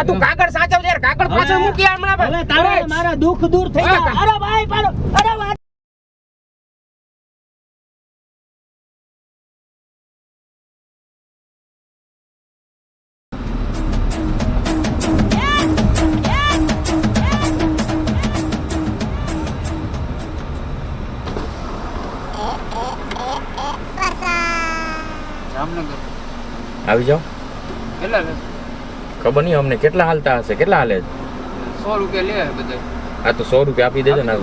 આ તું કાગળ સાચવજે યાર કાગળ પાછળ મૂકી હમણાં ભલે તારા મારા દુઃખ દૂર થઈ હા, અરે ભાઈ પાડો અરે વાત આવી જાઓ ખબર નહીં અમને. કેટલા હાલતા હશે? કેટલા હાલે? સો રૂપિયા લે બધા. હા તો સો રૂપિયા આપી દેજો ને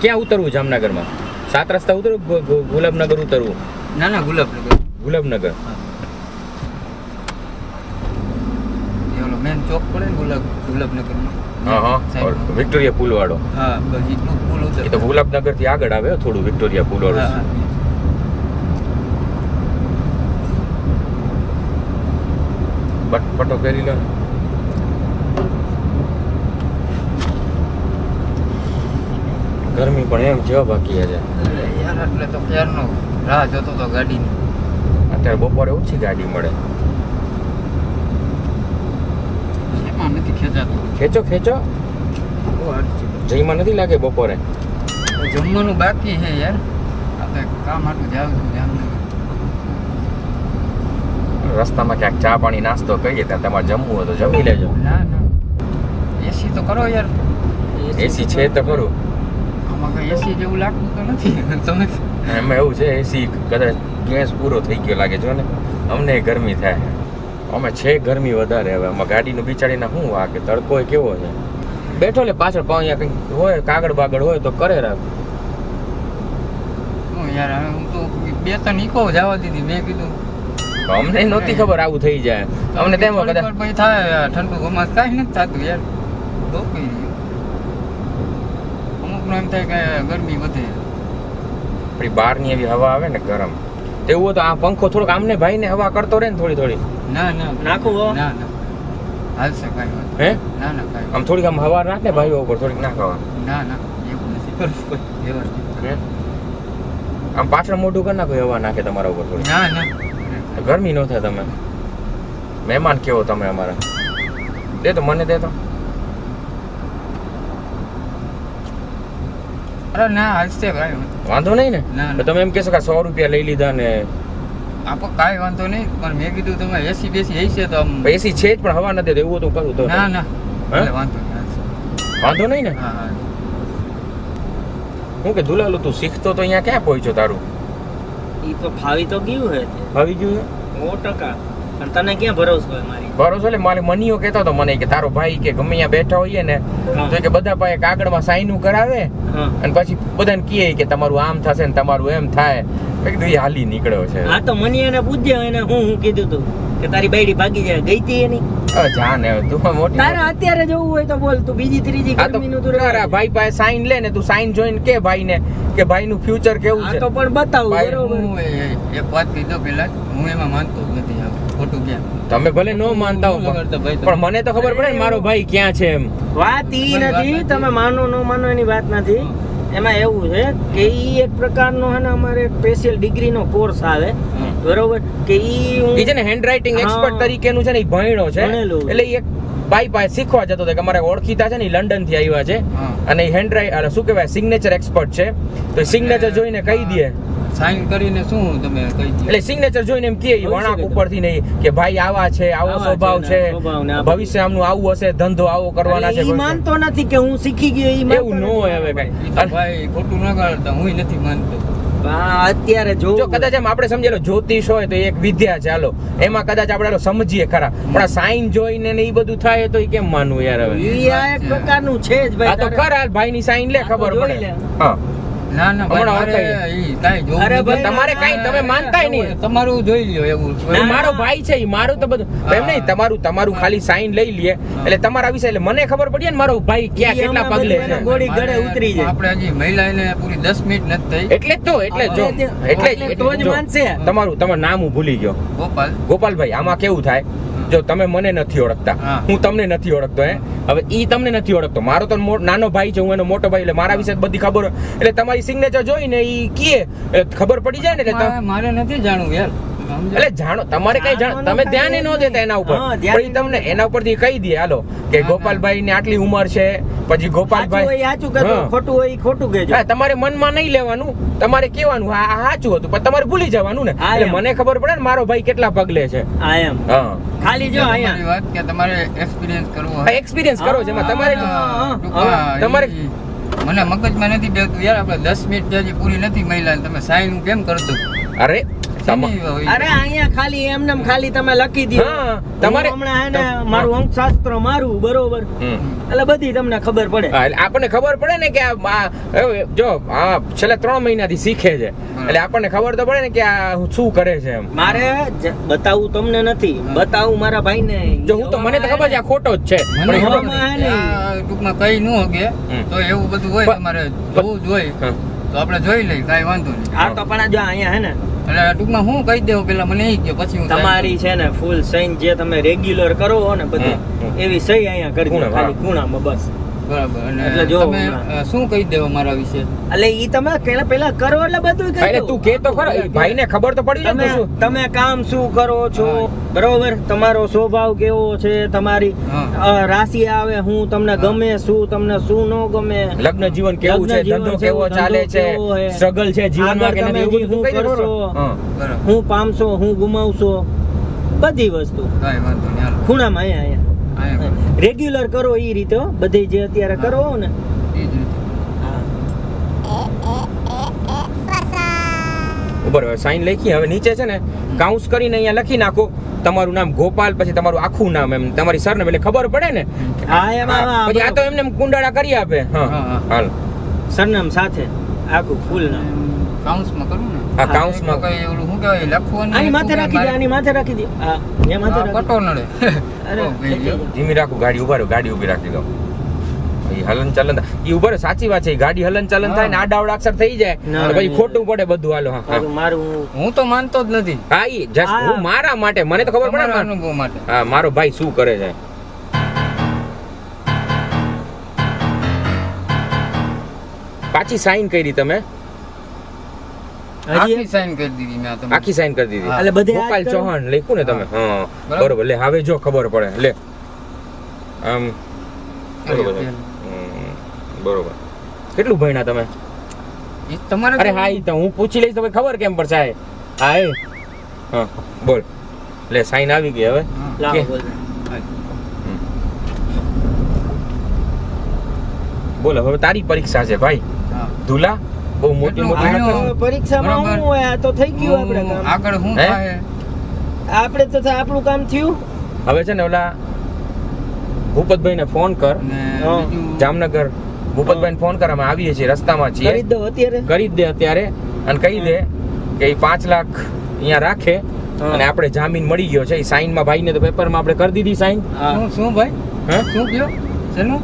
ક્યાં ઉતરવું જામનગરમાં? સાત રસ્તા ઉતરવું ગુલાબનગર ઉતરવું? ના ના ગુલાબનગર. ગુલાબનગર. મેન ચોક પડે ને ગુલાબ ગુલાબનગરમાં. હા હા. વિક્ટોરિયા પુલ વાળો હા એટલું પુલ ઉતર. એ તો ગુલાબનગરથી આગળ આવે થોડું વિક્ટોરિયા પુલ વાળું હા, હા. બટ પટો કરી લો. ને ગરમી પણ એમ જેવા બાકી અરે યાર એટલે તો ક્યારનો? રાહ જોતો તો ગાડીની. અત્યારે બપોરે ઓછી ગાડી મળે. એમાં નથી ખેંચાતો? ખેંચો ખેંચો. જઈમાં નથી લાગે બપોરે? જમવાનું બાકી છે યાર. આ તો કામ આટલું જાવ છું જામનગર રસ્તામાં ક્યાંક ચા પાણી નાસ્તો કરીએ ત્યાં તમારે જમવું હોય તો જમી લેજો. ના ના. એસી તો કરો યાર. એસી છે તો ખરું. આમાં કઈ એસી જેવું લાગતું તો નથી. તમે એમાં એવું છે એસી કદાચ ગેસ પૂરો થઈ ગયો લાગે જો ને. અમને ગરમી થાય. અમે છે ગરમી વધારે હવે. આમાં ગાડીનું બિચારીને શું વાગે તડકો કેવો છે? બેઠો લે પાછળ પાઉં અહીંયા કંઈક હોય કાગળ બાગળ હોય તો કરે રાખ. હું યાર હું તો બે ત્રણ ઇકો જવા દીધી. મેં કીધું અમને નહોતી ખબર આવું થઈ જાય. અમને તેમ કદાચ પછી થાય ઠંડુ ગમાત કાંઈ નથી થતું યાર. ગયું. અમુકનું એમ થાય કે ગરમી વધે. આપણી બહારની એવી હવા આવે ને ગરમ તેવું હોય તો આ પંખો થોડોક આમને ભાઈને હવા કરતો રહે ને થોડી થોડી. ના ના. નાખું ના ના. હાલશે કાંઈ હે? ના ના કાંઈ આમ થોડીક આમ હવા નાખ ને ભાઈઓ ઉપર થોડીક નાખવા ના ના. એવું નથી કરવું આમ પાછળ મોઢું કરી નાખો હવા નાખે તમારા ઉપર થોડી ના ના. ગરમી ન થાય તમે. મહેમાન કેવો તમે અમારા. દે તો મને દે તો. અરે ના હાલશે ભાઈ. વાંધો નહીં ને. તમે એમ કહેશો કે સો રૂપિયા લઈ લીધા ને આપો કાંઈ વાંધો નહીં પણ મેં કીધું તમે એસી બેસી છે તો એસી છે જ પણ હવા નથી એવું તો કરું તો. ના ના. વાંધો નહીં વાંધો નહીં ને? હા હા. હું કે દુલાલો તું શીખતો તો અહીંયા ક્યાં પહોંચ્યો તારું? ઈ તો ફાવી તો ગયું હે. આવી ગયું હે સો ટકા. પણ તને ક્યાં ભરોસો હોય મારી? ભરોસો એટલે મારે મનીયો કહેતો હતો મને કે તારો ભાઈ કે ગમે અહીંયા બેઠા હોઈએ ને તો કે બધા પાસે કાગળમાં સાઈનું કરાવે અને પછી બધાને કહે કે તમારું આમ થશે ને તમારું એમ થાય. મેં કીધું એ હાલી નીકળ્યો છે. હા તો મની એને પૂછ્યો એને હું હું કીધું તું કે તારી બાયડી ભાગી જાય ગઈ તી એની? જાને તું મોટી તારે અત્યારે જવું હોય તો બોલ તું બીજી ત્રીજી ગરમીનું તું તારા ભાઈ પાસે સાઈન લે ને તું સાઈન જોઈને કે ભાઈને કે ભાઈનું ફ્યુચર કેવું આ છે? તો પણ બતાવું બરોબર. હું એ- એ- વાત કીધો પેલા હું એમાં માનતો નથી. ખોટું કે તમે ભલે નો માનતા હો પણ મને તો ખબર પડે ને મારો ભાઈ ક્યાં છે એમ. વાત ઈ નથી. તમે માનો નો માનો એની વાત નથી. એમાં એવું છે કે ઈ એક પ્રકારનો હે ને અમારે સ્પેશિયલ ડિગ્રીનો કોર્સ આવે. બરોબર? કે ઈ હું એ છે ને હેન્ડ રાઇટિંગ તરીકે એક્સપર્ટ તરીકેનું છે ને એ ભણ્યો છે. એટલે એક ભાઈ પાસે શીખવા જતો હતો કે અમારે ઓળખીતા છે ને લંડનથી આવ્યા છે. અને હેન્ડ રાઇટ શું કહેવાય સિગ્નેચર એક્સપર્ટ છે. તો સિગ્નેચર જોઈને કહી દે. સાઈન કરીને શું તમે કહી એટલે સિગ્નેચર જોઈને એમ શકે તો. ઉપરથી નહીં કે ભાઈ આવા છે આવો સ્વભાવ છે. ભવિષ્ય આમનું આવું હશે ધંધો આવો કરવાના છે માનતો નથી કે હું શીખી ગયો ઈ એવું ન હોય હવે કઈ ભાઈ ખોટું ન કાઢતા હું નથી માનતો. અત્યારે જો જો કદાચ એમ આપણે સમજેલો જ્યોતિષ હોય તો એક વિદ્યા છે હાલો. એમાં કદાચ આપણે સમજીએ ખરા. પણ આ સાઈન જોઈને ને એ બધું થાય તો એ કેમ માનવું યાર હવે? આ એક પ્રકારનું છે જ ભાઈ આ તો. કર હાલ ભાઈ ની સાઈન લે ખબર પડે. હા. ના ના તમારે કાંઈ તમે માનતાય નહીં. તમારું જોઈ લ્યો એવું. મારો ભાઈ છે મારું તો બધું. એમ નહીં તમારું તમારું ખાલી સાઈન લઈ લે. એટલે તમારા વિશે એટલે મને ખબર પડી ને મારો ભાઈ ક્યાં કેટલા પગલે છે. ગોળી ગળે ઉતરી જાય. આપણે હજી પૂરી દસ મિનિટ નથી થઈ. એટલે તો એટલે જો એટલે એટલે તો જ. માનશે. તમારું તમારું નામ હું ભૂલી ગયો. ગોપાલ. ગોપાલભાઈ આમાં કેવું થાય? જો તમે મને નથી ઓળખતા હું તમને નથી ઓળખતો હે હવે ઈ તમને નથી ઓળખતો મારો તો નાનો ભાઈ છે હું એનો મોટો ભાઈ એટલે મારા વિશે બધી ખબર હોય. એટલે તમારી સિગ્નેચર જોઈને ઈ કીએ એટલે ખબર પડી જાય ને એટલે મારે- નથી જાણવું યાર. એટલે જાણો તમારે કઈ જાણો તમે ધ્યાન ન દેતા એના ઉપર. પણ તમને એના ઉપરથી કહી દે હાલો કે ગોપાલભાઈ ને આટલી ઉંમર છે પછી ગોપાલભાઈ. ખોટું હોય ખોટું કહેજો. હા તમારે મનમાં નહીં લેવાનું તમારે કહેવાનું હા આ સાચું હતું પણ તમારે ભૂલી જવાનું ને. એટલે મને ખબર પડે ને મારો ભાઈ કેટલા પગલે છે. આ એમ. હા. ખાલી જો અહીંયા. વાત કે તમારે એક્સપિરિયન્સ કરવો એક્સપિરિયન્સ કરો છો એમાં તમારે હા, હા. ટૂંકમાં તમારે- મને મગજમાં નથી બેતું યાર આપણે દસ મિનિટ જે હજી પૂરી નથી મહિલા તમે સાઈન હું કેમ કરતો અરે અરે અહીંયા ખાલી એમને ખાલી તમે લખી દો તમારે- હમણાં હે મારું અંકશાસ્ત્ર મારું બરોબર. એટલે બધી તમને ખબર પડે. એટલે આપણને ખબર પડે ને કે આ જો આ છેલ્લા ત્રણ મહિનાથી શીખે છે. એટલે આપણને ખબર તો પડે ને કે આ શું કરે છે એમ. મારે બતાવું તમને નથી. બતાવું મારા ભાઈને. જો હું તો મને તો ખબર છે આ ખોટો જ છે. ટૂંકમાં કઈ ન હોગે. તો એવું બધું હોય તમારે જોવું જ હોય. હા. તો આપણે જોઈ લઈએ કાંઈ વાંધો નહીં આ તો પણ જો અહીંયા હે ને એટલે ટૂંકમાં હું કહી દેવું પેલા મને એ કે પછી હું તમારી છે ને ફૂલ સૈન જે તમે રેગ્યુલર કરો ને બધી. એવી સહી અહીંયા કરજો ખાલી. ખૂણામાં બસ બરાબર. એટલે જો તમે શું કહી દેવો મારા વિશે? એટલે ઈ તમે પેલા પેલા કરો એટલે બધું કહી એટલે તું કે તો ખરો. ભાઈને ખબર તો પડી ને શું? તમે કામ શું કરો છો? બરોબર? તમારો સ્વભાવ કેવો છે? તમારી રાશિ આવે હું તમને ગમે શું તમને શું ન ગમે? લગ્ન જીવન કેવું છે? ધંધો કેવો ચાલે છે? સ્ટ્રગલ છે? જીવનમાં કે તમે નથી? એવું બધું કહી દે કરશો? હું. પામશો હું ગુમાવશો? બધી વસ્તુ. કાંઈ વાંધો નહીં ખૂણામાં અહીંયા અહીંયા. રેગ્યુલર કરો એ રીતે બધે બધી જે અત્યારે કરો ને. ઉપર સાઈન લખી હવે નીચે છે ને કાઉન્સ કરીને અહીંયા લખી નાખો. તમારું નામ ગોપાલ પછી તમારું આખું નામ એમ તમારી સરનેમ એટલે ખબર પડે ને? હા એમ પછી આ તો એમને કુંડાળા કરી આપે. હા હા, હા. હાલ. સરનામ સાથે આખું ફૂલ નામ. કાઉન્સમાં કરું આ કાઉન્સમાં કઈ ઓલું શું કહેવાય લખવાનું આની માથે રાખી દે આની માથે રાખી દે. હા એ માથે રાખી પટો નડે. અરે. ધીમી રાખું ગાડી ઊભા રહો ગાડી ઊભી રાખી દો. હલન ચલન એ ઊભા રહો સાચી વાત છે ગાડી હલન ચલન થાય ને આડાવડા અક્ષર થઈ જાય. પછી ખોટું પડે બધું હાલો હા. મારું હું તો માનતો જ નથી. હા ઈ જસ્ટ હું. મારા માટે મને તો ખબર પડે અનુભવ માટે. હા મારો ભાઈ શું કરે છે. પાછી સાઈન કરી તમે. આખી સાઈન કરી દીધી મેં આ આખી સાઈન કરી દીધી. એટલે બધે ગોપાલ ચૌહાણ લખ્યું ને તમે? હા. બરોબર. લે હવે જો ખબર પડે. લે. આમ બરોબર. કેટલું ભણ્યા તમે? તમારે અરે હા તો હું પૂછી લઈશ તો ખબર કેમ પડશે? હા એ હા બોલ. લે સાઈન આવી ગઈ હવે. બોલો. હવે તારી પરીક્ષા છે ભાઈ. ધુલા બહુ મોટી મોટી પરીક્ષામાં. શું હોય આ તો થઈ ગયું આપણે કામ આગળ શું થાય? આપણે તો આપણું કામ થયું. હવે છે ને ઓલા ભૂપતભાઈ ને ફોન કર જામનગર. ભૂપતભાઈ ફોન કર અમે આવીએ છીએ રસ્તામાં કરી છીએ જ દો અત્યારે. કરી જ દે અત્યારે અને કહી દે કે એ પાંચ લાખ અહીંયા રાખે અને આપણે જામીન મળી ગયો છે. એ સાઈનમાં ભાઈ ને તો પેપરમાં આપણે કરી દીધી સાઈન. શું શું ભાઈ? શું કયો શેનું?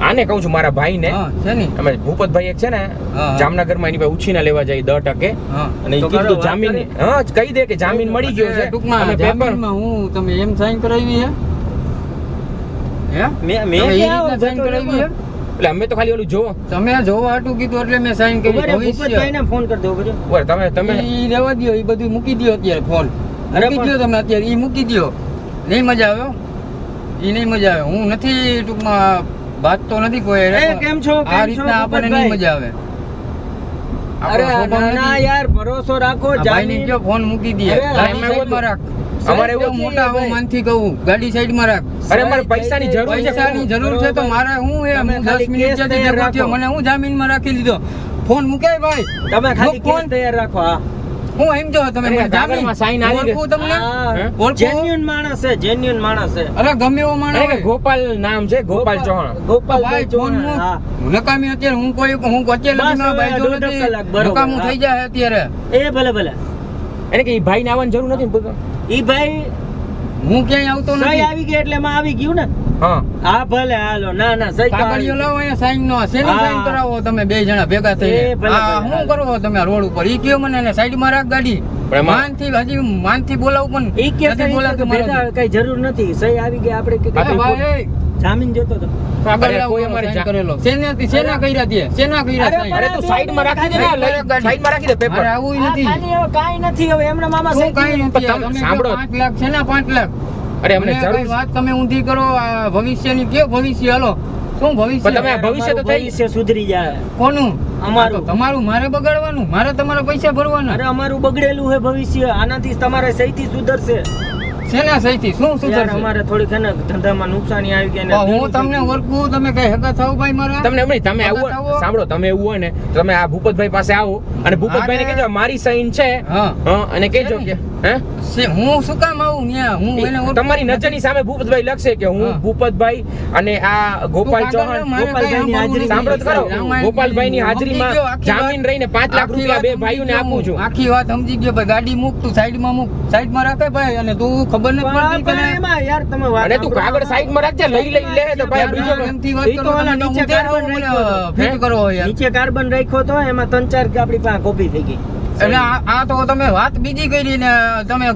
આને કહું છું મારા ભાઈને. અમે ભૂપતભાઈ એક છે ને. જામનગરમાં એની પાસે ઉછીના લેવા જાય દર ટકે. અને કીધું જામીન હા કહી દે કે જામીન મળી ગયો છે. ટૂંકમાં અમે પેપર હું તમે એમ સાઈન કરાવી છે? હે? મેં મેં તમે એ ક્યાં રીતના સાઈન કરાવી હે એટલે અમે તો ખાલી ઓલું જોવો. તમે જોવા હાટું કીધું એટલે મેં સાઈન કરી. ઊભા રહો, ભવિષ્ય. ભૂપતભાઈને ફોન કરી દો બરાબર, તમે તમે ઈ રહેવા દ્યો ઈ બધું મૂકી દયો અત્યારે ફોન અરે મૂકી તમે અત્યારે ઈ મૂકી દ્યો. નહીં મજા આવે હો. ઈ નહીં મજા આવે. હું નથી ટૂંકમાં વાત તો નથી કોઈ એ, કેમ છો? આ રીતના આપણને નહીં મજા આવે. અરે ના યાર ભરોસો રાખો જાની ભાઈને ફોન મૂકી દે ગાડી આમાં રાખ. અમારે એવું સાઈડ જ મોટા હું મનથી કહું ગાડી સાઈડમાં રાખ. અરે અમારે પૈસાની જરૂર છે પૈસાની જરૂર છે તો મારે હું એ તમે હું ખાલી દસ મિનિટ સુધી મને હું જામીનમાં રાખી લીધો. ફોન મૂકાય ભાઈ. તમે ખાલી ફોન. કેસ તૈયાર રાખો હા. હું એમ જો તમે મને જામીન કાગળમાં આવી. ઓળખું તમને? જેન્યુન માણસ છે જેન્યુન માણસ છે. અરે ગમે એવો માણસ અરે ગોપાલ નામ છે ગોપાલ ચૌહાણ. ગોપાલ ભાઈ, ચૌહાણ નકામી અત્યારે હું કોઈ હું અત્યારે બસ ભાઈ જો નથી. નકામું થઈ જાય અત્યારે. એ ભલે ભલે. એટલે કે ભાઈ ને આવવાની જરૂર નથી ઈ ભાઈ હું ક્યાંય આવતો સહી આવી ગઈ એટલે માં આવી ગયું ને? હા. હા ભલે હાલો ના ના સહી કાગળિયો લાવો અહીંયા સાઈન નો હા. સાઈન કરાવો તમે? બે જણા ભેગા થઈને. આ શું કરો તમે રોડ ઉપર? ઈ કયો મને સાઈડમાં રાખ ગાડી. માનથી હજી માનથી બોલાવું ઈ પણ કે નથી કઈ મારે. કઈ જરૂર નથી. સહી આવી ગઈ આપણે કે જામીન જોતો તો અરે, કોઈ અમારે sign જા- કરેલો. શેનાથી કર્યા તે? શેના કર્યા અરે, અરે તું સાઈડમાં રાખી દે ને સાઈડમાં રાખી દે પેપર મારે આવું નથી. ખાલી હવે કાંઈ નથી હવે એમના મામા સાહેબ કાંઈ નથી? તમે તમે સાંભળો. કહો પાંચ લાખ શેના પાંચ લાખ? અરે અમને જરૂર વાત તમે ઊંધી કરો ભવિષ્યની કયો ભવિષ્ય? હલો શું ભવિષ્ય? તમે ભવિષ્ય તો થઈ ભવિષ્ય સુધરી જાય. કોનું? અમારું. તમારું મારે બગાડવાનું? મારે તમારા પૈસા ભરવાના? અરે અમારું બગડેલું છે ભવિષ્ય. આનાથી તમારે સહીથી સુધરશે. શેના સહીથી? શું યાર અમારે થોડીક હે ને ધંધામાં નુકસાની આવી ગઈ ને હું તમને ઓળખું તમે કઈ હગા થાવ ભાઈ મારા? તમને એમ નહીં તમે આવો. સાંભળો તમે એવું હોય ને તમે આ ભૂપતભાઈ પાસે આવો અને ભૂપતભાઈ ને. કહેજો મારી સાઈન છે. હા. હા અને કહેજો કે હે? હું શું કામ આવું હું એને તમારી નજરની સામે ભૂપતભાઈ લખશે કે હું ભૂપતભાઈ અને આ ગોપાલ ચૌહાણ ગોપાલભાઈની હાજરી સાંભળો તો ગોપાલભાઈની હાજરીમાં આખી જામીન વાત- રહીને પાંચ લાખ રૂપિયા બે ભાઈઓને સમજી આપું ગયો છું. હું. આખી વાત સમજી ગયો ભાઈ ગાડી મૂક તું સાઈડમાં મૂક સાઈડમાં રાખે ભાઈ અને તું ખબર નથી પણ પડતી તને. એમાં યાર તમે વાત અને તું. કાગળ સાઈડમાં રાખજે લઈ લઈ લે તો ભાઈ બીજો એમથી વાત કરો નીચે કાર્બન રાખ્યો ફિટ કરો યાર. નીચે કાર્બન રાખ્યો તો એમાં ત્રણ ચાર કે આપણી પાસે કોપી થઈ ગઈ. એટલે આ તો તમે વાત બીજી કરી ને તમે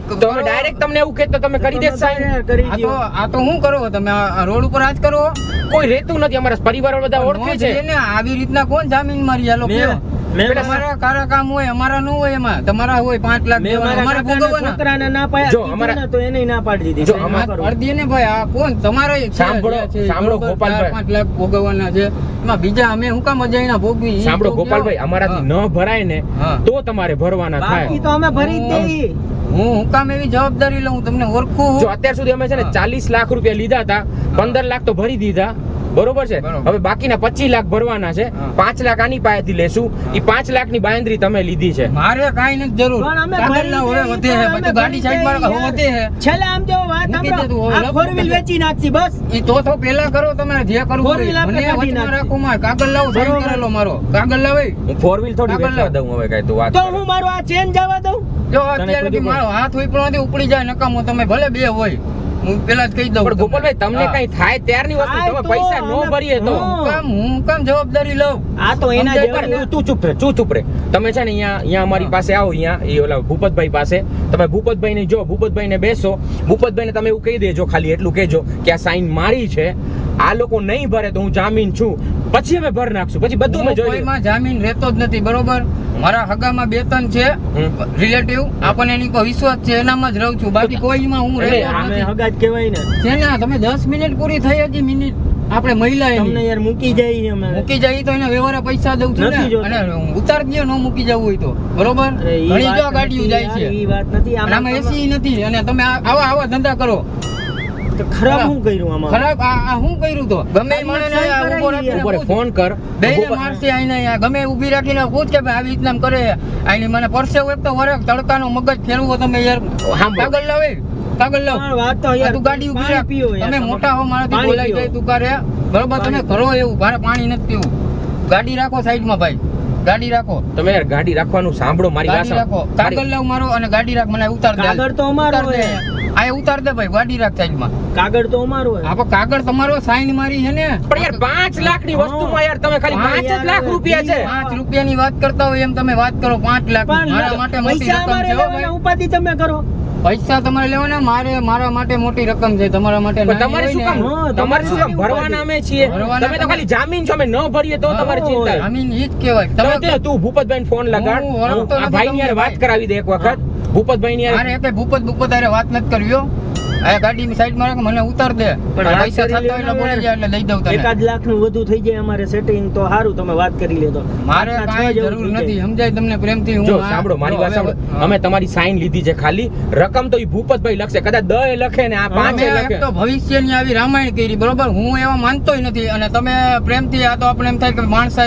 ડાયરેક્ટ તમને એવું કહેતો તમે કરી દે સાઈન કરી આ તો દ્યો. આ તો શું કરો? તમે રોડ ઉપર આજ કરો. કોઈ રહેતું નથી અમારા પરિવાર બધા ઓળખે છે. આવી રીતના કોણ જામીન મારી? આ મેં- કયો મેં પેલા મારા- અમારા કારા કામ હોય અમારા ન હોય એમાં. તમારા હોય પાંચ લાખ દેવાના, અમારે ભોગવવાના. છોકરાને ના પાડ્યા જો, અમારા- તો એને ના પાડી દીધી. જો, અમારા- ના ને ભાઈ આ કોણ? તમારો સાંભળો, સાંભળો, ગોપાલભાઈ. પાંચ લાખ ભોગવવાના છે. એમાં બીજા અમે હું કામ અજાયણા ભોગવી? સાંભળો ગોપાલભાઈ અમારાથી ન ભરાય ને તો તમારે ભરવાના બાકી થાય તો અમે ભરી જ હું- દઈએ. હું હું કામ એવી જવાબદારી લઉં તમને ઓળખું જો અત્યાર સુધી અમે છે ને ચાલીસ લાખ રૂપિયા લીધા હતા પંદર લાખ તો ભરી દીધા. બરોબર છે? હવે બાકીના પચીસ લાખ ભરવાના છે. પાંચ લાખ આની પાસેથી લેશું. એ પાંચ લાખની બાંયધરી તમે લીધી છે. મારે કઈ નથી જરૂર. પણ અમે કાગળ ભરી ના હવે દઈએ, વધે પણ છે અમે પછી ગાડી સાઈડમાં દઈએ હવે વધે છે. છેલ્લે આમ જો વાત મૂકી દે તું ફોર વ્હીલ વેચી બસ. પેલા કરો તમારે જે કરવું હોય. આપણે. રાખો કાગળ લાવો સાઈન કરેલો મારો. કાગળ લાવો હું ફોર વ્હીલ થોડી વેચવા લાવ. દઉં હવે કઈ તું વાત તો હું મારો આ ચેન જવા દઉં? જો અત્યારે મારો હાથ ઉપરમાંથી ઉપડી જાય નકામો. તમે ભલે બે હોય. હું પેલા જ કહી દઉં પણ ગોપાલભાઈ તમને કઈ થાય ત્યારની વસ્તુ? તમે પૈસા નો ભરીએ તો. હું- કામ હું કામ જવાબદારી લઉં. આ તો એના જેવા તું તું ચૂપ રે તું ચૂપ રે. તમે છે ને અહીંયા અહીંયા અમારી પાસે આવો અહીંયા એ ઓલા ભૂપતભાઈ પાસે. તમે ભૂપતભાઈ ને જો ભૂપતભાઈ ને બેસો. ભૂપતભાઈ ને તમે એવું કહી દેજો ખાલી એટલું કહેજો કે આ સાઈન મારી છે. આ લોકો નહીં ભરે તો હું જામીન છું. પછી અમે ભર નાખશું. પછી બધું અમે હું કોઈમાં જામીન રહેતો જ નથી બરોબર? મારા હગામાં બે ત્રણ છે રિલેટિવ આપણને એની કોઈ વિશ્વાસ છે એનામાં જ રહું છું. બાકી કોઈમાં હું રહેતો નથી. હગા જ કહેવાય ને. છે ને તમે 10 મિનિટ પૂરી થઈ હતી મિનિટ આપણે મહિલા. તમને યાર મૂકી જાય અમે મૂકી જાય તો એના વ્યવહાર પૈસા દઉં છું ને. અને ઉતાર દો નો મૂકી જવું હોય તો. બરોબર? ઘણી જો ગાડીઓ જાય છે. એ વાત નથી. આમાં એસી નથી. અને તમે આવા આવા ધંધા કરો. તો ખરાબ શું કર્યું આમાં? ખરાબ? આ આ શું કર્યું તો? ગમે મને આ ઊભો રાખીને બપોરે ફોન કર. ભૂપત- મારશે આઈને અહીંયા. ગમે ઊભી રાખીને પૂછ કે ભાઈ આવી રીતના કરે. આઈને મને પરસે એક તો વરક તડકાનો મગજ ફેરવો તમે યાર. કાગળ લાવે પાગલ લાવ. વાત તો યાર તું ગાડી ઊભી રાખ. પીઓ યાર તમે મોટા હો મારાથી બોલાઈ જાય તું કરે. બરોબર? તમે કરો એવું મારે પાણી નથી પીવું. ગાડી રાખો સાઈડમાં ભાઈ. ગાડી રાખો. તમે યાર ગાડી રાખવાનું સાંભળો મારી વાત રાખો. કાગળ લાવ મારો અને ગાડી રાખ મને ઉતાર દે. કાગળ તો અમારો ઉતાર આ ઉતાર દે ભાઈ ગાડી રાખ સાઈડમાં કાગળ તો અમારો હે આપો કાગળ તમારો સાઈન મારી છે ને? પણ યાર પાંચ લાખની વસ્તુમાં યાર તમે ખાલી હા, પાંચ જ લાખ રૂપિયા છે. પાંચ રૂપિયાની વાત કરતા હોય એમ તમે વાત કરો પાંચ લાખ મારા માટે મોટી પૈસા રકમ અમારે છે હો લેવાના, ભાઈ. ઉપાધિ તમે કરો. પૈસા તમારે લેવાના મારે મારા માટે મોટી રકમ છે તમારા માટે તમારે શું કામ? તમારે શું કામ? ભરવાના અમે છીએ. તમે તો ખાલી જામીન છો અમે ન ભરીએ તો તમારે ચિંતા. જામીન ઈ જ કહેવાય. તમે તે તું ભૂપતભાઈ ફોન લગાડ. હું આ ભાઈ ની વાત કરાવી દે એક વખત. ભૂપતભાઈ ની અરે એકે ભૂપત ભૂપત અરે વાત નથી કરવી આ ગાડી સાઈડમાં રાખ મને ઉતાર દે. પણ પૈસા થતા હોય એટલે બોલી જાય એટલે લઈ દઉં તને. એકાદ લાખનું વધુ થઈ જાય અમારે સેટિંગ તો સારું તમે વાત કરી લેતો મારે કાંઈ જરૂર નથી સમજાય તમને પ્રેમથી હું જો સાંભળો મારી વાત સાંભળો. અમે તમારી સાઈન લીધી છે ખાલી. રકમ તો ઈ ભૂપતભાઈ લખશે. કદાચ દસ લખે ને આ પાંચ લખે. એક તો ભવિષ્યની આવી રામાયણ કરી બરોબર? હું એવા માનતોય નથી. અને તમે પ્રેમથી આ તો આપણે એમ થાય કે માણસ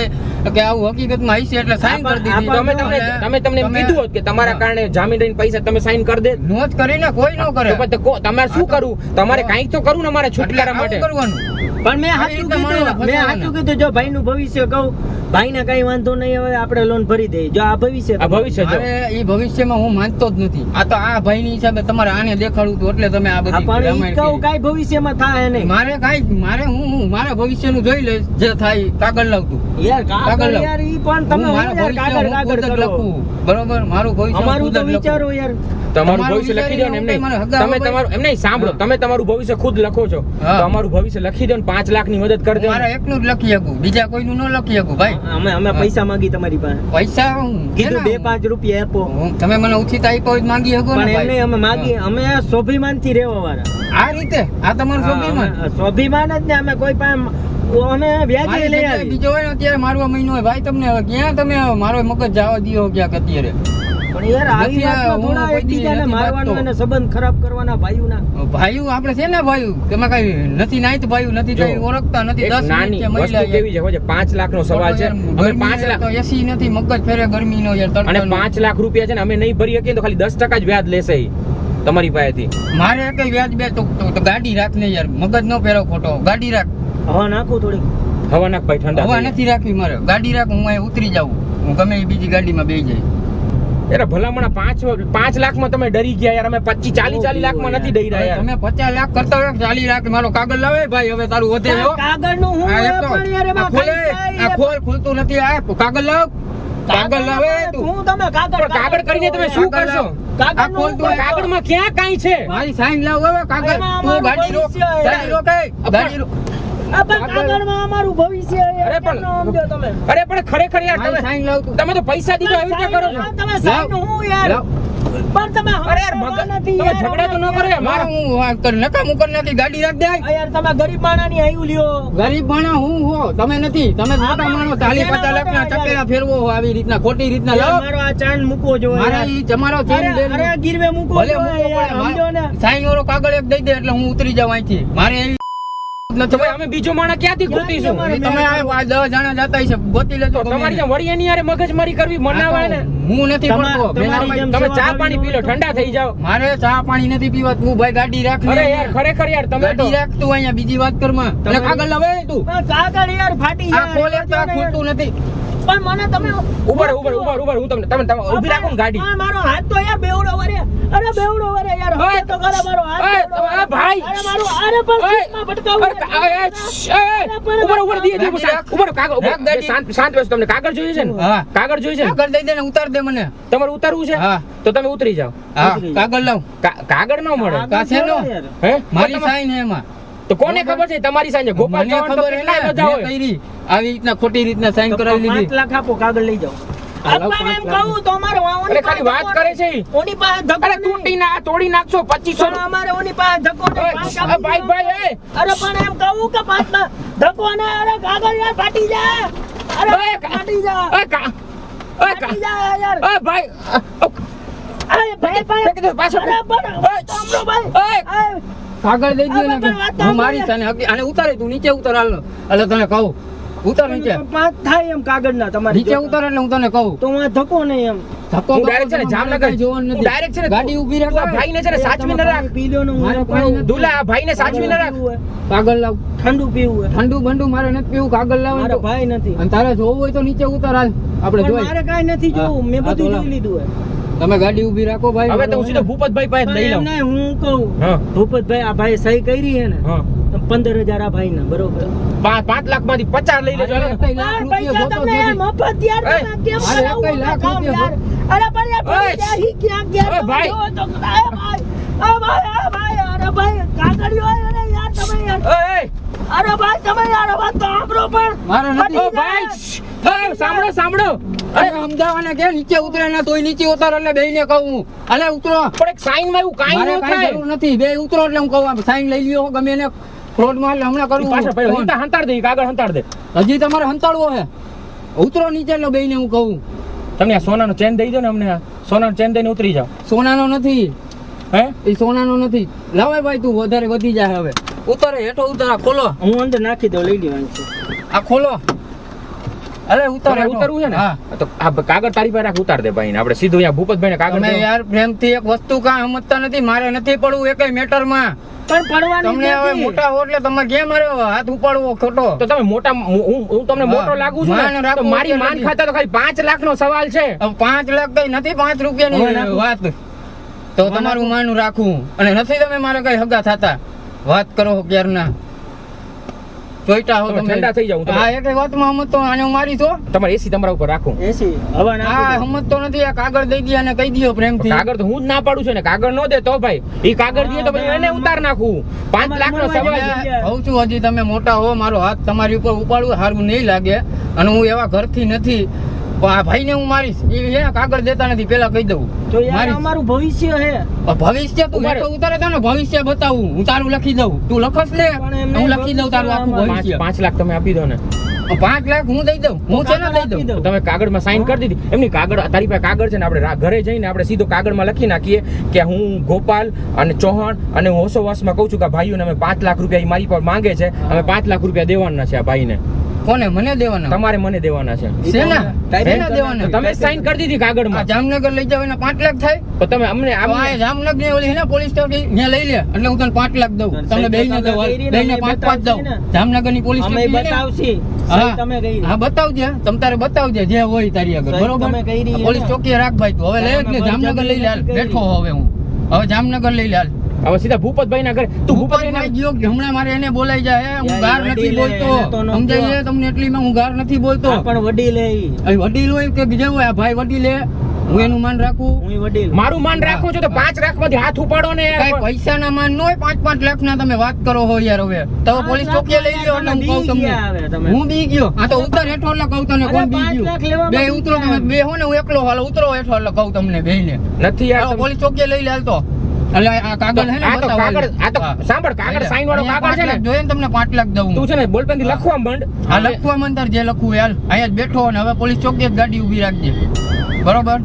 કે આવું હકીકતમાં હશે એટલે સાઈન કરી દીધી. તમે તમને તમે તમને કીધું હોત કે તમારા કારણે જામીન રહીને પૈસા તમે સાઈન કરી દે. નો જ કરીને કોઈ ન કરે. તો પછી તો કો- તમારે શું કરવું? તમારે કાંઈક તો કરવું ને અમારે છુટકારા માટે. કરવાનું. પણ મેં સાચું કીધું મેં. સાચું કીધું જો ભાઈ નું ભવિષ્ય કહું ભાઈને કઈ વાંધો નહીં હવે આપણે લોન ભરી દઈએ. જો આ ભવિષ્ય આ ભવિષ્ય જો. એ ભવિષ્યમાં હું માનતો જ નથી. આ તો આ ભાઈની હિસાબે તમારે આને દેખાડવું હતું એટલે તમે આ બધી પણ કહું કરી. ભવિષ્યમાં થાય નહીં. મારે કાંઈ મારે હું હું મારા ભવિષ્યનું જોઈ લઈશ જે થાય કાગળ લાવતું. યાર કાગળ યાર ઈ પણ તમે મારા ભવિષ્ય કાગળ કાગળ લખું. બરોબર? મારું ભવિષ્ય અમારું તો વિચારો યાર. તમારું ભવિષ્ય લખી દો ને એમ નહીં. તમે તમારું એમ નહીં સાંભળો. તમે તમારું ભવિષ્ય ખુદ લખો છો. તો અમારું ભવિષ્ય લખી દો ને પાંચ લાખની મદદ કરજો મારા એકનું જ લખી શકું બીજા કોઈનું ન લખી શકું ભાઈ. અમે અમે પૈસા માંગી તમારી પાસે. પૈસા હું કીધું બે પાંચ રૂપિયા આપો. તમે મને ઉચિત આપ્યા જ માંગી શકો પણ એમને અમે માંગી અમે સ્વાભિમાનથી રહેવા વાળા આ રીતે? આ તમારું સ્વાભિમાન? સ્વાભિમાન જ ને અમે કોઈ પાસે અમે વ્યાજે લઈ આવી બીજો હોય ને અત્યારે મારવા મહિનો હોય ભાઈ તમને ક્યાં તમે મારો મગજ જવા દીધો ક્યાંક અત્યારે? પણ યાર આવી વાતમાં થોડા એકબીજાને મારવાનો અને સંબંધ ખરાબ કરવાના ભાઈઓના. ભાઈઓ આપણે છે ને ભાઈઓ તેમાં કઈ નથી નાઈત ભાઈઓ નથી કઈ ઓળખતા નથી એક દસ નાની મિનિટ કે મહિલા કેવી છે ખબર છે? લાખ નો સવાલ છે. અમે 5 લાખ એસી નથી મગજ ફેરે ગરમી નો યાર અને 5 લાખ રૂપિયા છે ને અમે નહીં ભરી શકીએ તો ખાલી દસ ટકા જ વ્યાજ લેશે તમારી પાસેથી. મારે કઈ વ્યાજ બે તો તો- તો ગાડી રાખ ને યાર મગજ નો ફેરો ખોટો ગાડી રાખ. હવા નાખો થોડી હવા નાખ ભાઈ ઠંડા હવા નથી રાખવી મારે ગાડી રાખ હું અહીં ઉતરી જાઉં હું ગમે બીજી ગાડીમાં બેસી જાય. યાર ભલામણ પાંચ પાંચ લાખમાં તમે ડરી ગયા યાર. અમે પચીસ ચાલીસ ચાલીસ લાખમાં નથી ડરી રહ્યા તમે પચાસ લાખ કરતા હોય ચાલીસ લાખ મારો કાગળ લાવે ભાઈ. હવે તારું વધે કાગળનું ખોલે. આ ખોલ ખુલતું નથી. આ કાગળ લાવ. કાગળ લાવે તું. હું તમે કાગળ કાગળ કરીને તમે શું કરશો? કાગળ તું કાગળ કાગળમાં ક્યાં કાઈ છે? મારી સાઈન લાવ હવે કાગળ. તું ગાડી રોક. ગાડી રોક ગાડી રોક અમારું ભવિષ્ય અરે પણ- તમે. અરે પણ ખરેખર યાર તમે સાઈન લાવ તું. તમે તો પૈસા દીધો એવી રીતે કરો છો. તમે સાઈડ હું યાર? પણ તમે અરે યાર નથી તમે ઝઘડા તો ન કરો યાર મારે હું આ નકામું કરી નાખી ગાડી રાખ દે યાર તમે ગરીબ માણાની આયુ લ્યો. ગરીબ માણસ હું હો? તમે નથી. તમે જ મોટા લાખ ના મોટા ફેરવો હો આવી રીતના ખોટી રીતના લાવ મારો આ ચાંદ મૂકવો જોઈએ મારા. ઈ તમારો ચેન અરે ગીરવે મૂકો ભલે સાઈન વાળો કાગળ એક દઈ દે એટલે હું ઉતરી જાઉં અહીંથી. મારે એવી તો નથી ભાઈ અમે બીજો માણસ ક્યાંથી ખૂટીશું તમે આ આ જણા જતા હશે ગોતી લેજો તમારી એને. જેમ વળિયાની યારે મગજમારી કરવી મનાવાય ને. હું નથી તમા- મેં- ચા પાણી પી લો ઠંડા થઈ જાવ મારે ચા પાણી નથી પીવા તું ભાઈ ગાડી રાખ અરે યાર ખરેખર યાર તમે તો ગાડી રાખ તું અહીંયા બીજી વાત કરમાં અને તમારી- કાગળ લાવે તું. કાગળ યાર ફાટી આ તો આ નથી. પણ મને તમે ઉભર ઉભર ઉભર ઉભર હું તમને તમે તમે ઊભી રાખો ને ગાડી. હા મારો હાથ તો યાર બેવડો વરે. અરે બેવડો વરે યાર. હવે તો કરે મારો હાથ. આ ભાઈ. અરે મારો અરે પણ સીટમાં ભટકાવું અરે, ઉભર ઉભર દીએ દીએ, ગાડી ઉભર કાગળ ઉભર, શાંત શાંત બેસો તમને કાગળ જોઈએ છે ને? હા. કાગળ જોઈએ છે ને? કાગળ દઈ દે ને ઉતાર દે મને. તમારે ઉતારવું છે? હા. તો તમે ઉતરી જાઓ. હા કાગળ લાવ. કાગળ ન મળે. કાગળ નો. હે મારી સાઈન હે એમાં. તો કોને ખબર છે? તમારી સાંજે ગોપાલ ચૌહાણ તો કેટલાય બધા હોય આવી રીતના ખોટી રીતના સાઈન કરાવી લીધી. 5 લાખ આપો કાગળ લઈ જાઓ. ભાઈ ભાઈ ને કાગળ ભાઈ ભાઈ ભાઈ ભાઈ કાગળ દઈ દે ને હું મારી તને આને ઉતારે તું નીચે ઉતાર હાલ. એટલે તને કહું. ઉતાર નીચે. પાંચ થાય એમ કાગળના તમારે નીચે. ઉતાર એટલે હું તને કહું. તો હું ધક્કો નહીં એમ. ધક્કો ડાયરેક્ટ છે ને જામનગર જોવાનું હું નથી. ડાયરેક્ટ છે ને ગાડી ઊભી રાખ ભાઈ ને છે ને ન રાખ. પી લ્યો ને હું. દુલા આ ભાઈને સાચવીને રાખ. પીવું હોય. કાગળ લાવ. ઠંડુ પીવું હોય. ઠંડુ બંડુ મારે નથી પીવું કાગળ લાવ. મારા ભાઈ નથી. અને તારે જોવું હોય તો નીચે ઉતાર હાલ. આપણે જોઈએ જોઈ. મારે કાઈ નથી જોવું. મેં બધું જોઈ લીધું હોય તમે ગાડી ઊભી રાખો ભાઈ હવે તો હું સીધો ભૂપતભાઈ પાસે લઈ લઉં. નહીં, હું કહું. હા. ભૂપતભાઈ આ ભાઈ સહી કરી છે ને પંદર હજાર આ ભાઈ બરોબર? પાંચ લાખમાંથી પચાસ લઈ લેજો? અરે ભાઈ. જોવો તો ખરા, એ ભાઈ આ ભાઈ આ ભાઈ અરે ભાઈ કાગળિયો અરે યાર તમે યાર. ઓય, અરે ભાઈ તમે યાર વાત તો સાંભળો પણ મારે નથી. ઓ ભાઈ સાંભળો સાંભળો. અરે સમજાવવાને કે નીચે ઉતરે ના તોય નીચે ઉતાર એટલે બેયને કહું અલે ઉતરો. પણ સાઈનમાં એવું કાંઈ ન થાય. જરૂર નથી. બે ઉતરો એટલે હું કહું સાઈન લઈ લ્યો ગમે એને. ફ્રોડમાં એટલે હમણાં કરું પાછળ પડ્યો ફોન. હંતાડ દે કાગળ હંતાડ દે. હજી તમારે હંતાડવો હે. ઉતરો નીચે એટલે બેયને હું કહું. તમને આ સોનાનો ચેન દઈ દો ને અમને સોનાનો ચેન દઈને ઉતરી જાઓ. સોનાનો નથી. હે? એ સોનાનો નથી. લાવે ભાઈ તું વધારે વધી જાય હવે. ઉતારે હેઠો ઉતાર ખોલો. હું અંદર નાખી દઉં લઈ લેવાનું છે આ ખોલો. અરે ઉતાર ઉતારવું છે ને? હા. તો આ કાગળ તારી પાસે રાખ ઉતાર દે ભાઈ આપણે સીધું અહીંયા ભૂપતભાઈ કાગળ તમે દો. યાર પ્રેમથી એક વસ્તુ કાંઈ સમજતા નથી મારે નથી પડવું એકેય મેટરમાં. પણ પડવાની તમને હવે મોટા હો એટલે તમારે કેમ મારે હાથ ઉપાડવો ખોટો. તો તમે મોટા હું હું- હું તમને મોટો લાગુ છું તો મારી માન ખાતા તો ખાલી લાખ નો સવાલ છે. હવે પાંચ લાખ કઈ નથી પાંચ હવે રૂપિયાની વાત. તો તમારું. માનું રાખવું. અને નથી તમે મારે કઈ હગા થતા. વાત કરો ક્યારના. ચોઈટા હો તમે તમે. ઠંડા થઈ જાઓ, હા એક વાતમાં હમત તો આને મારી છો. તમારે એસી તમારા ઉપર રાખું. એસી. હવા હા હમત તો નથી આ કાગળ દઈ દે અને કહી દો પ્રેમથી. કાગળ તો હું જ ના પાડું છું ને કાગળ નો દે તો ભાઈ. ઈ કાગળ દે તો પછી એને ઉતાર નાખું. પાંચ લાખ નો સવાલ કહું છું. હજી તમે મોટા હો મારો હાથ તમારી ઉપર ઉપાડવું સારું નહીં લાગે. અને હું એવા ઘરથી નથી પણ ને હું મારીશ એ હે કાગળ દેતા નથી પેલા કહી દઉં. તો યાર અમારું ભવિષ્ય હે ભવિષ્ય તું મેં તો ઉતારે તને ભવિષ્ય બતાવું. હું તારું લખી દઉં. તું લખસ લે હું લખી દઉં તારું આખું ભવિષ્ય. પાંચ લાખ તમે આપી દો ને. પાંચ લાખ હું દઈ દઉં. હું છે ને દઈ દઉં. તમે કાગળમાં સાઈન કરી દીધી. એમની કાગળ તારી પાસે કાગળ છે ને આપણે ઘરે જઈને આપણે સીધો કાગળમાં લખી નાખીએ કે હું ગોપાલ અને ચૌહાણ અને હું હોસોવાસમાં કહું છું કે ભાઈઓને અમે પાંચ લાખ રૂપિયા ઈ મારી પર માંગે છે. અમે પાંચ લાખ રૂપિયા દેવાના છે આ ભાઈને. કોને? મને દેવાના તમારે મને દેવાના છે. સેના શેના? દેવાના? તમે સાઈન કરી દીધી આ કાગળમાં જામનગર લઈ જાવ એના પાંચ લાખ થાય. તો તમે અમને આ જામનગરની ઓલી છે ને પોલીસ સ્ટેશન ને લઈ લે. એટલે હું તને પાંચ લાખ દઉં. તમને બે બેયને દઉં બે ને, બેયને અમે પાંચ પાંચ દઉં. જામનગરની પોલીસ અમે સ્ટેશન અમે બતાવશી. હા. તમે ગઈ હા બતાવજે. તમ તારે બતાવજે જે હોય તારી આગળ. બરોબર? પોલીસ ચોકી રાખ ભાઈ તું. હવે લઈ ને જામનગર લઈ લે. હાલ. બેઠો હવે હું. હવે જામનગર લઈ લે. હાલ. હવે સીધા ભૂપતભાઈ ના ઘરે. તું ભૂપતભાઈ ગયો કે હમણાં મારે એને બોલાઈ જાય. હું ગાર નથી બોલતો. સમજાય તમને એટલી હું ગાર નથી બોલતો. પણ વડીલ. અહીં વડીલ હોય કે બીજા હોય આ ભાઈ વડીલ હે હું. એનું માન રાખું. હું વડીલ. મારું માન રાખો છો તો પાંચ લાખમાંથી હાથ ઉપાડો ને કઈ પૈસા ના માન નો પાંચ પાંચ લાખ ના તમે વાત કરો હો યાર હવે. તો પોલીસ ચોકીએ લઈ લ્યો એટલે હું કહું તમને. ગયા. હું બી ગયો. આ તો ઉતર હેઠો એટલે કહું તને કોણ બી ગયો? ગયું બે ઉતરો તમે બે હો ને હું એકલો હાલો ઉતરો હેઠો એટલે કહું તમને બે ને નથી યાર પોલીસ ચોકીએ લઈ લે તો. એટલે આ કાગળ હે ને આ તો કાગળ આ તો સાંભળ કાગળ સાઈન વાળો કાગળ છે ને. જોઈએ ને તમને પાંચ લાખ દઉં. તું છે ને બોલપેનથી લખવા માંડ. હા લખવા મંતર જે લખવું એ હાલ. અહીંયા બેઠો અને હવે પોલીસ ચોકીએ જ ગાડી ઊભી રાખજે. બરોબર?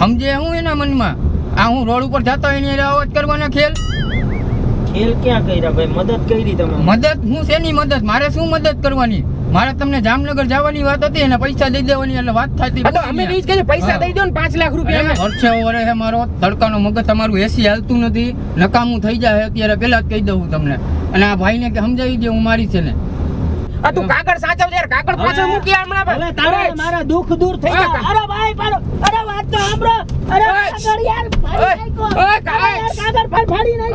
સમજે હું એના મનમાં? આ હું રોડ ઉપર જતો હોય એની અવાજ કરવાના ખેલ? ખેલ ક્યાં કર્યા ભાઈ? મદદ કરી તમે મદદ? હું શેની મદદ? મારે શું મદદ કરવાની? મારે તમને જામનગર જવાની વાત હતી અને પૈસા દઈ દેવાની એટલે વાત થતી તો અમે ઈ જ પૈસા. દઈ દો ને પાંચ લાખ રૂપિયા વર્ષે વરે હે મારો તડકાનો મગજ તમારું એસી હાલતું નથી નકામું થઈ જાય અત્યારે પેલા જ કહી દઉં હું તમને. અને આ ભાઈને કે સમજાવી દે હું મારી છે ને આ તું કાગળ સાચવજે યાર. કાગળ પાછળ મૂકી હમણાં હવે તારા અરે, મારા દુઃખ દૂર થઈ ઓય, અરે ભાઈ પાડો. અરે વાત તો સાંભળો. અરે કાગળ યાર ફાડી ઓય, ઓય, અરે કાગળ. ફાડ ફાડી યાર,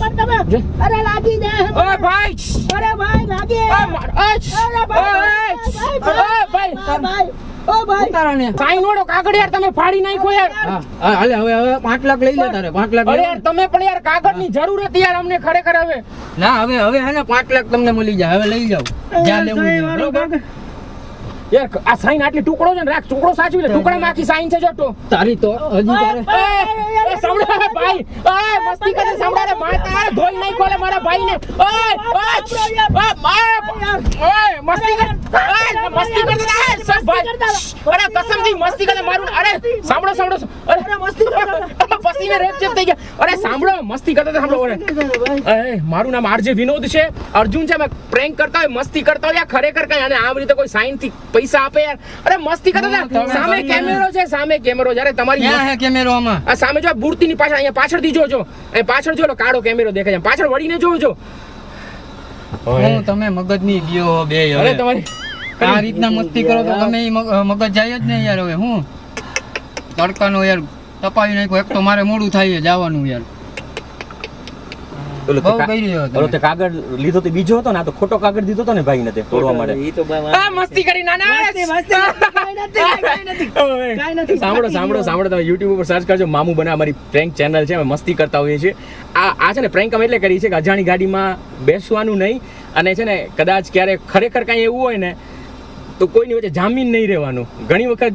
પણ તમે. અરે લાગી જાય ઓય ભાઈ. અરે ભાઈ લાગે. ઓય અરે ભાઈ ભાઈ, ભાઈ, ભાઈ ભાઈ. ઓ ભાઈ. ઉતારાને. સાઈન વાળો કાગળ યાર તમે ફાડી નાખ્યો યાર. હાલે હવે હવે પાંચ લાખ લઈ લે તારે પાંચ લાખ અરે યાર તમે પણ યાર કાગળની જરૂર હતી યાર અમને ખરેખર હવે. ના હવે હવે હે ને પાંચ લાખ તમને મળી જાય હવે લઈ જાઓ. જ્યાં લેવું બરોબર? યાર આ સાઈન આટલી ટુકડો છે ને રાખ ટુકડો સાચવી લે. ટુકડામાં આખી સાઈન છે જો તારી તો હજી તારે સાંભળો ભાઈ. એ મસ્તી કરે સાંભળો રે માર તારે ધોઈ નઈ લે મારા ભાઈ ને ઓય ઓય માર ઓય મસ્તી કર ઓય મસ્તી કરતા હતા, એ સબ ભાઈ. અરે કસમથી મસ્તી કરે મારું અરે સાંભળો સાંભળો અરે મસ્તી કરતા પસીને રેપ ચેપ થઈ ગયા. અરે સાંભળો મસ્તી કરતા સાંભળો અરે. અરે મારું નામ આરજે વિનોદ છે. અર્જુન છે મેં પ્રેન્ક કરતા હોય મસ્તી કરતા હોય ખરેખર કઈ અને આ રીતે કોઈ સાઈનથી પૈસા આપે યાર. અરે મસ્તી કરતા હતા. સામે કેમેરો છે સામે કેમેરો જ્યારે તમારી ક્યાં હે કેમેરો આમાં? આ સામે જો મૂર્તિની પાછળ અહીંયા પાછળથી જોજો અહીં પાછળ જોલો કાળો કેમેરો દેખાય છે. પાછળ વળીને જોજો હું તમે મગજની ગયો બે અરે તમારી આ રીતના મસ્તી કરો તો તમે મગજ જાય જ ને યાર હવે હું? તડકાનો યાર તપાવી નાખ્યો એક તો મારે મોડું થાય જવાનું યાર. ઓલો તે કાગળ લીધો તો બીજો હતો ને આ તો ખોટો કાગળ દીધો હતો ને ભાઈ ને તે તોડવા માટે. ઈ તો આ મસ્તી કરી નાના મસ્તી, મસ્તી, નથી, સાંભળો સાંભળો સાંભળો તમે યુટ્યુબ ઉપર સર્ચ કરજો. મામુ બને અમારી પ્રેન્ક ચેનલ છે અમે મસ્તી કરતા હોઈએ છીએ. આ આ છે ને પ્રેન્ક અમે એટલે કરી છે કે અજાણી ગાડીમાં બેસવાનું નહીં અને છે ને કદાચ ક્યારે ખરેખર કાંઈ એવું હોય ને તો કોઈની વચ્ચે જામીન નહીં રહેવાનું. ઘણી વખત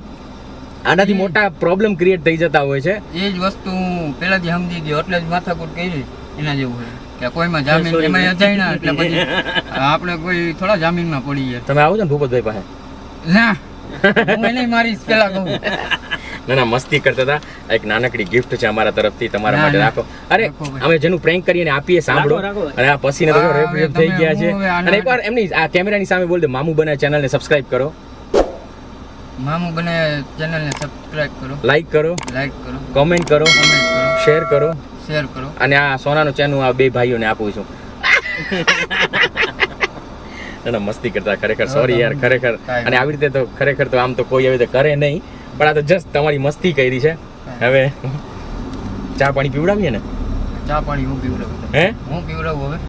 આનાથી મોટા પ્રોબ્લેમ ક્રિએટ થઈ જતા હોય છે. એ જ વસ્તુ હું પહેલાથી સમજી ગયો એટલે જ માથાકૂટ કરી. એના જેવું કે કોઈમાં જામીન. એમાં અજાણ્યા એટલે પછી આપણે કોઈ થોડા જામીનમાં પડીએ. તમે આવો છો ને ભૂપતભાઈ પાસે? ના હું નહીં મારી પેલા કહું. ના ના મસ્તી કરતા હતા. એક નાનકડી ગિફ્ટ છે અમારા તરફથી તમારા માટે રાખો. અરે અમે જેનું પ્રેન્ક કરીને આપીએ સાંભળો. અને આ પસીને તો રેપ રેપ થઈ ગયા છે. અને એકવાર એમની આ કેમેરાની સામે બોલ દે મામુ બને ચેનલને સબસ્ક્રાઇબ કરો. મામુ બને ચેનલને સબસ્ક્રાઇબ કરો. લાઈક કરો. લાઈક કરો. કમેન્ટ કરો. કોમેન્ટ કરો. શેર કરો. શેર કરો. અને આ સોનાનું ચેનલ આ બે ભાઈઓને આપું છું. ના, મસ્તી કરતા ખરેખર સોરી યાર ખરેખર. અને આવી રીતે તો ખરેખર તો આમ તો કોઈ આવી રીતે કરે નહીં પણ આ તો જસ્ટ તમારી મસ્તી કરી છે. હવે ચા પાણી પીવડાવીએ ને? ચા પાણી હું પીવડાવું? હે? હું પીવડાવું હવે?